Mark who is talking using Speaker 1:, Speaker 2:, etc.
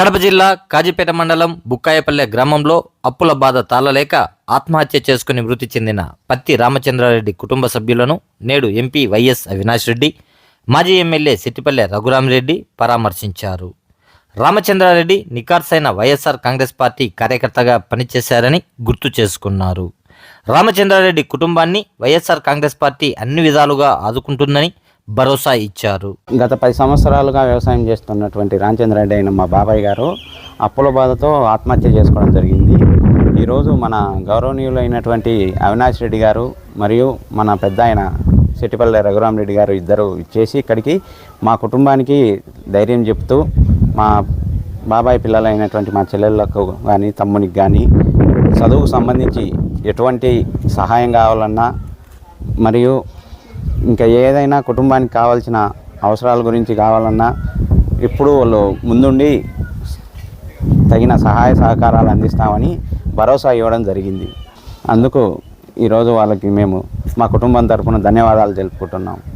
Speaker 1: కడప జిల్లా కాజీపేట మండలం బుక్కాయపల్లె గ్రామంలో అప్పుల బాధ తాళలేక ఆత్మహత్య చేసుకుని మృతి చెందిన పత్తి రామచంద్రారెడ్డి కుటుంబ సభ్యులను నేడు ఎంపీ వైఎస్ అవినాష్ రెడ్డి మాజీ ఎమ్మెల్యే సిట్టిపల్లె రఘురామరెడ్డి పరామర్శించారు. రామచంద్రారెడ్డి నికార్సైన వైఎస్ఆర్ కాంగ్రెస్ పార్టీ కార్యకర్తగా పనిచేశారని గుర్తు చేసుకున్నారు. రామచంద్రారెడ్డి కుటుంబాన్ని వైఎస్ఆర్ కాంగ్రెస్ పార్టీ అన్ని విధాలుగా ఆదుకుంటుందని భరోసా ఇచ్చారు.
Speaker 2: గత పది సంవత్సరాలుగా వ్యవసాయం చేస్తున్నటువంటి రామచంద్రరెడ్డి అయిన మా బాబాయ్ గారు అప్పుల బాధతో ఆత్మహత్య చేసుకోవడం జరిగింది. ఈరోజు మన గౌరవనీయులైనటువంటి అవినాష్ రెడ్డి గారు మరియు మన పెద్ద ఆయన రఘురామ్ రఘురామరెడ్డి గారు ఇద్దరు ఇచ్చేసి ఇక్కడికి మా కుటుంబానికి ధైర్యం చెప్తూ మా బాబాయ్ పిల్లలైనటువంటి మా చెల్లెళ్ళకు కానీ తమ్మునికి కానీ చదువుకు సంబంధించి ఎటువంటి సహాయం కావాలన్నా మరియు ఇంకా ఏదైనా కుటుంబానికి కావాల్సిన అవసరాల గురించి కావాలన్నా ఇప్పుడు వాళ్ళు ముందుండి తగిన సహాయ సహకారాలు అందిస్తామని భరోసా ఇవ్వడం జరిగింది. అందుకు ఈరోజు వాళ్ళకి మేము మా కుటుంబం తరఫున ధన్యవాదాలు తెలుపుకుంటున్నాం.